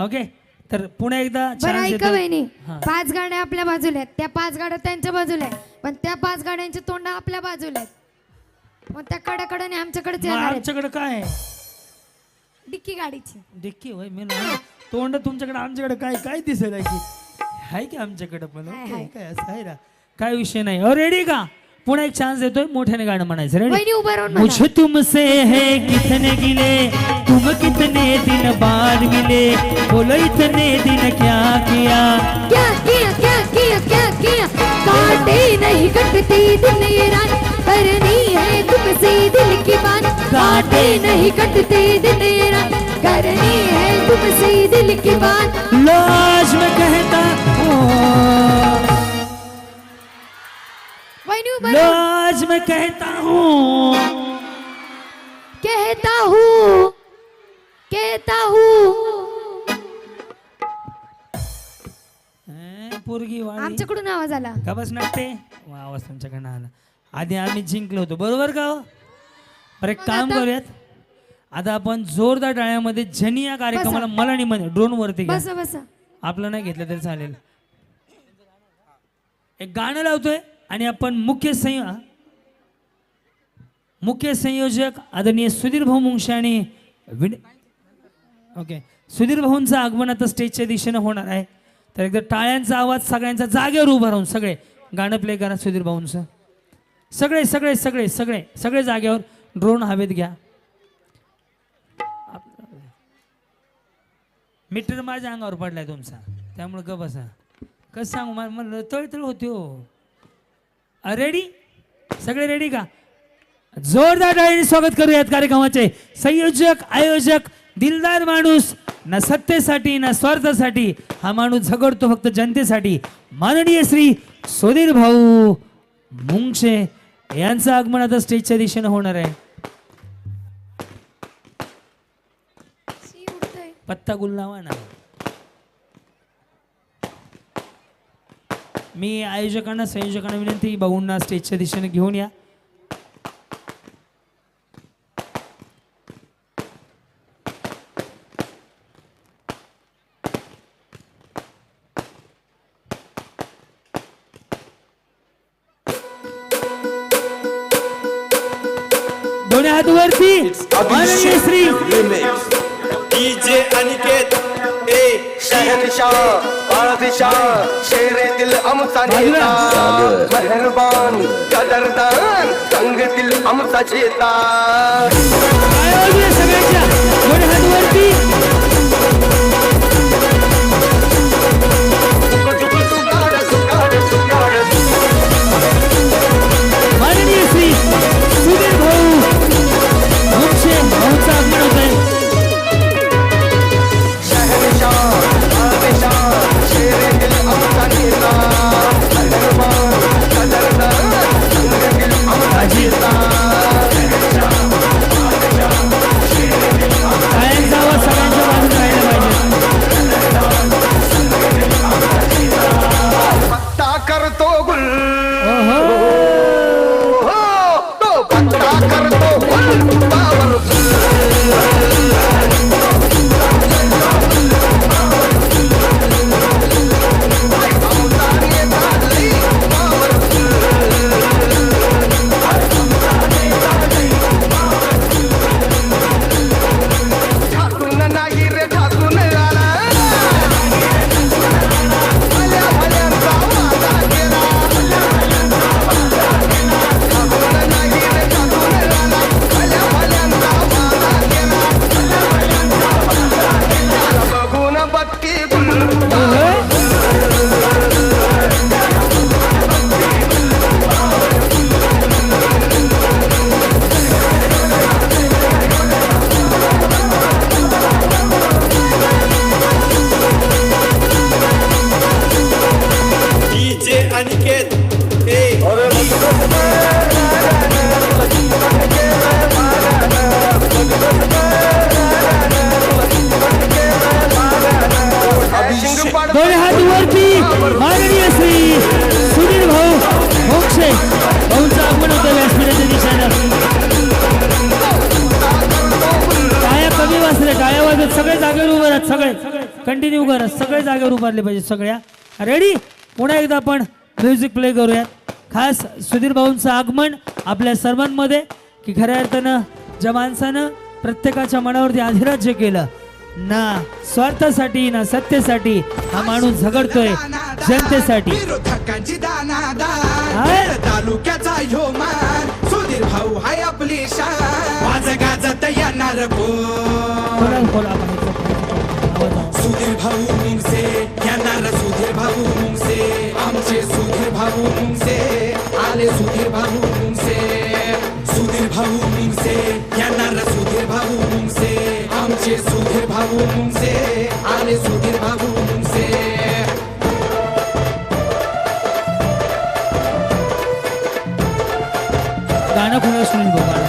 Okay तर पुन्हा एकदा बरं chance ऐका देतो. बहिणी. हा. पाच गाड्या आपल्या बाजूला आहेत. त्या पाच गाड्या त्यांच्या बाजूला आहेत. पण त्या पाच गाड्यांची तोंड आपल्या बाजूला आहेत. मग त्या कडाकडाने आमच्याकडेच मग येणार आहेत. आमच्याकडे काय आहे? डिक्की गाडीची. डिक्की? होय मी तोंड तुमच्याकडे आमच्याकडे काय काय दिसेल आहे की आहे की आमच्याकडे पण? Hi, okay, hi. काय असं आहे ना? काय विषय नाही. रेडी का? पुन्हा एक चान्स देतोय मोठ्याने गाणं म्हणायचं. रेडी बहिणी उभं राहून मुझे तुमसे है कितने गिले? तुम कितने दिन बाद मिले? बोलो इतने दिन क्या किया? क्या किया क्या किया क्या किया? काटे नहीं कटती दिन ये रात करनी है तुमसे दिल की बात। काटे नहीं कटती दिन ये रात करनी है तुमसे दिल की बात। लाज में कहता हूँ लाज में कहता हूँ। कहता हूँ कहता हूँ। पोरगी वाली। आमच्याकडून आवाज आला। का बस नाटते? वा आवाज तुमच्याकडनं आला. आधी आम्ही जिंकलो होतो. बरोबर का हो? बरं एक काम करूयात. आता आपण जोरदार टाळ्यामध्ये जनी या कार्यक्रमाला मला नाही म्हणे ड्रोन वरती घ्या. बस बस. आपलं नाही घेतलं तरी चालेल. एक गाणं लावतोय. आणि आपण मुख्य संय मुख्य संयोजक आदरणीय सुधीर भाऊ मुंगशे आणि विन ओके सुधीर भाऊंचं आगमन आता स्टेजच्या दिशेनं होणार आहे. तर एकदा टाळ्यांचा आवाज सगळ्यांचा जागेवर उभा राहून सगळे. गाणं प्ले करा सुधीर भाऊंचं. सगळे सगळे सगळे सगळे सगळे जागेवर ड्रोन हवेत घ्या. मीटर माझ्या अंगावर पडलाय तुमचा. त्यामुळे ग बसा. कसं सांगू? मला तळतळ होते हो. रेडी सगळे रेडी का? जोरदार टाळीने स्वागत करूयात कार्यक्रमाचे. संयोजक आयोजक दिलदार माणूस ना सत्तेसाठी ना स्वार्थासाठी. हा माणूस झगडतो फक्त जनतेसाठी. माननीय श्री सुधीर भाऊ मुंगशे यांचं आगमन आता स्टेजच्या दिशेनं होणार आहे. पत्ता गुल लावा ना. मी आयोजकांना संयोजकांना विनंती भाऊंना स्टेजच्या दिशेने घेऊन या. दोन्ही हात वरती श्री. डीजे अनिकेत ए शहनशाह बादशाह शेरे दिल आमचा. नेता. मेहरबान कदरदान संगतील आमचा चेता. सगळ्यांच्या. हात वरती जागेवर उभे राहत सगळे. कंटिन्यू करा. सगळे जागेवर उभारले पाहिजे सगळ्या. रेडी पुन्हा एकदा आपण म्युझिक प्ले करूयात. खास सुधीर भाऊंचं आगमन आपल्या सर्वांमध्ये की खऱ्या अर्थानं ज्या माणसानं प्रत्येकाच्या मनावरती अधिराज्य केलं ना स्वार्थासाठी ना सत्तेसाठी हा माणूस झगडतोय जनतेसाठी. तालुक्याचा मान सुधीर भाऊ हाय आपली शान. वाज गाजत येणार बोला सुधीर आणि आले सुधीर भाऊ गाणं कोणाला सुनील भाऊ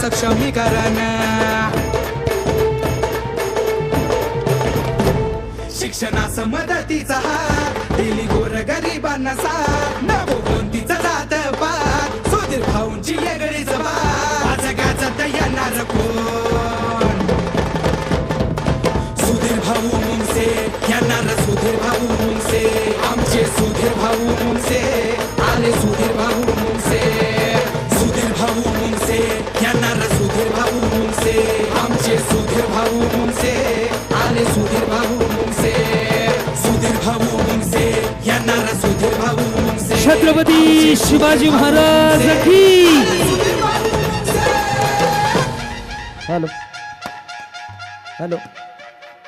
सक्षमीकरण. शिक्षणास मदतीचा हात दिली गोर गरिबांना साथ नको कोणतीचा जात पात सुधीर भाऊंची वेगळीच बात गाजत येणार कोण छत्रपती शिवाजी महाराज की? Hello. Hello.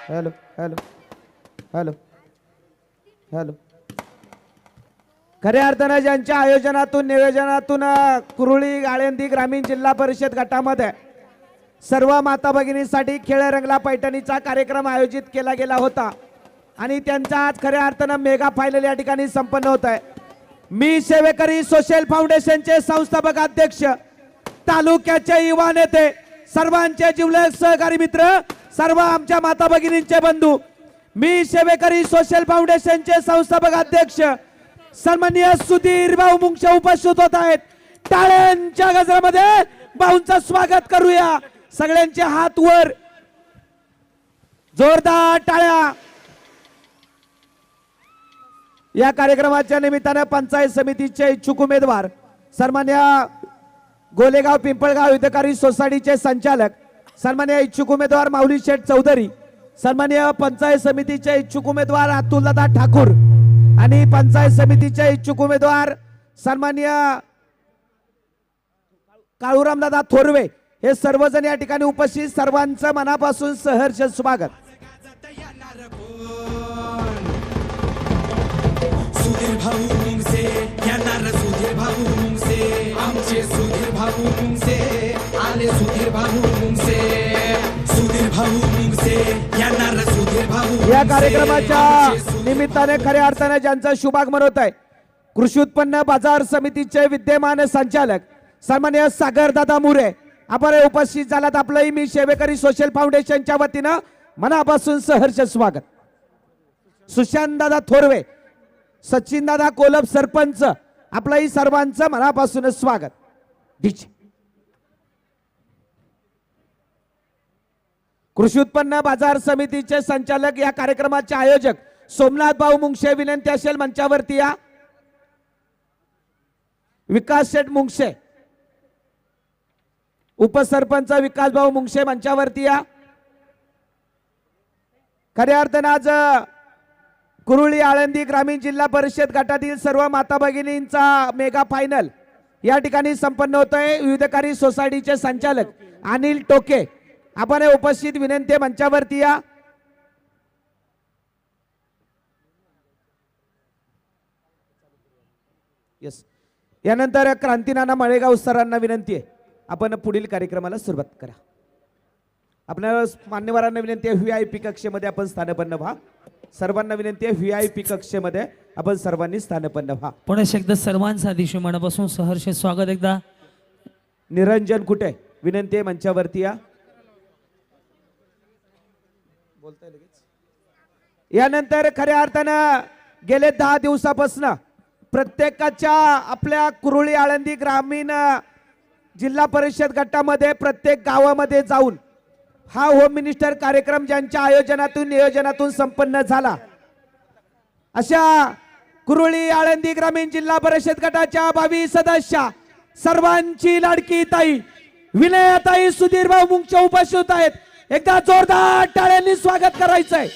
Hello. Hello. Hello. Hello. खऱ्या अर्थानं ज्यांच्या आयोजनातून नियोजनातून कुरुळी आळंदी ग्रामीण जिल्हा परिषद गटामध्ये सर्व माता भगिनींसाठी खेळ रंगला पैठणीचा कार्यक्रम आयोजित केला गेला होता. आणि त्यांचा आज खऱ्या अर्थानं मेगा फायनल या ठिकाणी संपन्न होत आहे मी सेवेकरी सोशल फाउंडेशनचे संस्थापक अध्यक्ष तालुक्याचे युवा नेते सर्वांचे जिवलग सहकारी मित्र सर्व आमच्या माता भगिनींचे बंधू मी सेवेकरी सोशल फाउंडेशनचे संस्थापक अध्यक्ष सन्माननीय सुधीर भाऊ मुंगशे उपस्थित होत आहेत. टाळ्यांच्या गजरामध्ये भाऊंचं स्वागत करूया. सगळ्यांचे हात वर. जोरदार टाळ्या. या कार्यक्रमाच्या निमित्तानं पंचायत समितीचे इच्छुक उमेदवार सन्मान्य गोलेगाव पिंपळगाव हितकारी सोसायटीचे संचालक सन्मान्य इच्छुक उमेदवार माऊली शेठ चौधरी सन्मान्य पंचायत समितीचे इच्छुक उमेदवार अतुलदादा ठाकूर आणि पंचायत समितीचे इच्छुक उमेदवार सन्मान्य काळूरामदादा थोरवे हे सर्वजण या ठिकाणी उपस्थित. सर्वांचं मनापासून सहर्ष स्वागत. सुधीर भाऊ मुंगसे येणार सुधीर भाऊ मुंगसे आमचे सुधीर भाऊ मुंगसे आले सुधीर भाऊ मुंगसे सुधीर भाऊ मुंगसे येणार सुधीर भाऊ या. कार्यक्रमाच्या निमित्ताने खऱ्या अर्थाने ज्यांचं शुभागमन होत आहे कृषी उत्पन्न बाजार समितीचे विद्यमान संचालक सन्मान्य सागर दादा मुरे आपण उपस्थित झालात आपलंही मी सेवेकरी सोशल फाउंडेशनच्या वतीनं मनापासून सहर्ष स्वागत सुशांत दादा थोरवे सचिन दादा कोलप सरपंच आपलंही सर्वांचं मनापासून स्वागत. डीजे. कृषी उत्पन्न बाजार समितीचे संचालक या कार्यक्रमाचे आयोजक सोमनाथ भाऊ मुंगशे विनंती असेल मंचावरती या. विकास शेठ मुंगशे. उपसरपंच विकास भाऊ मुंगशे मंचावरती या. खऱ्या अर्थानं आज कुरुळी आळंदी ग्रामीण जिल्हा परिषद गटातील सर्व माता भगिनींचा मेगा फायनल या ठिकाणी संपन्न होत आहे विविधकारी सोसायटीचे संचालक अनिल टोके. आपण उपस्थित विनंती आहे मंचावरती या. येस यानंतर क्रांतीनाना मळेगाव सरांना विनंती आहे. आपण पुढील कार्यक्रमाला सुरुवात करा. आपल्या मान्यवरांना विनंती आहे व्ही आय पी कक्षेमध्ये आपण स्थानपन्न व्हा. सर्वांना विनंती आहे व्ही आय पी कक्षेमध्ये आपण सर्वांनी स्थानपन्न व्हा पुन्हा एकदा सर्वांचं अतिशय मनापासून सहर्ष स्वागत एकदा. निरंजन कुठे? विनंती आहे मंचावरती या. बोलताय लगेच. यानंतर खऱ्या अर्थानं गेले दहा दिवसापासून प्रत्येकाच्या आपल्या कुरुळी आळंदी ग्रामीण जिल्हा परिषद गटामध्ये प्रत्येक गावामध्ये जाऊन हा होम मिनिस्टर कार्यक्रम ज्यांच्या आयोजनातून नियोजनातून संपन्न झाला. अशा कुरुळी आळंदी ग्रामीण जिल्हा परिषद गटाच्या बावीस सदस्य सर्वांची लाडकी ताई विनयाताई सुधीर भाऊ मुंगच्या उपस्थित आहेत. एकदा जोरदार टाळ्यांनी स्वागत करायचंय.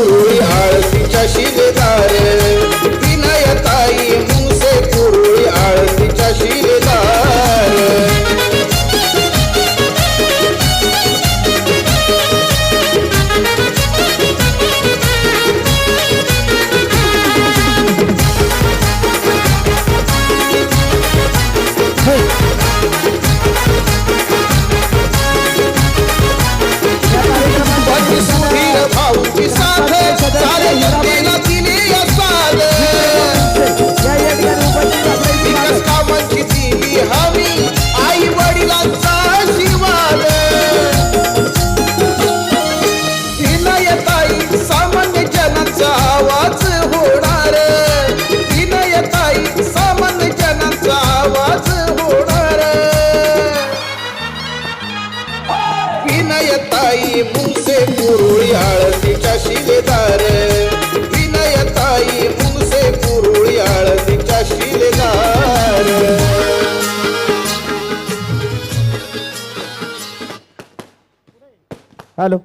मुंगसे कुरुळी आळतीच्या हॅलो.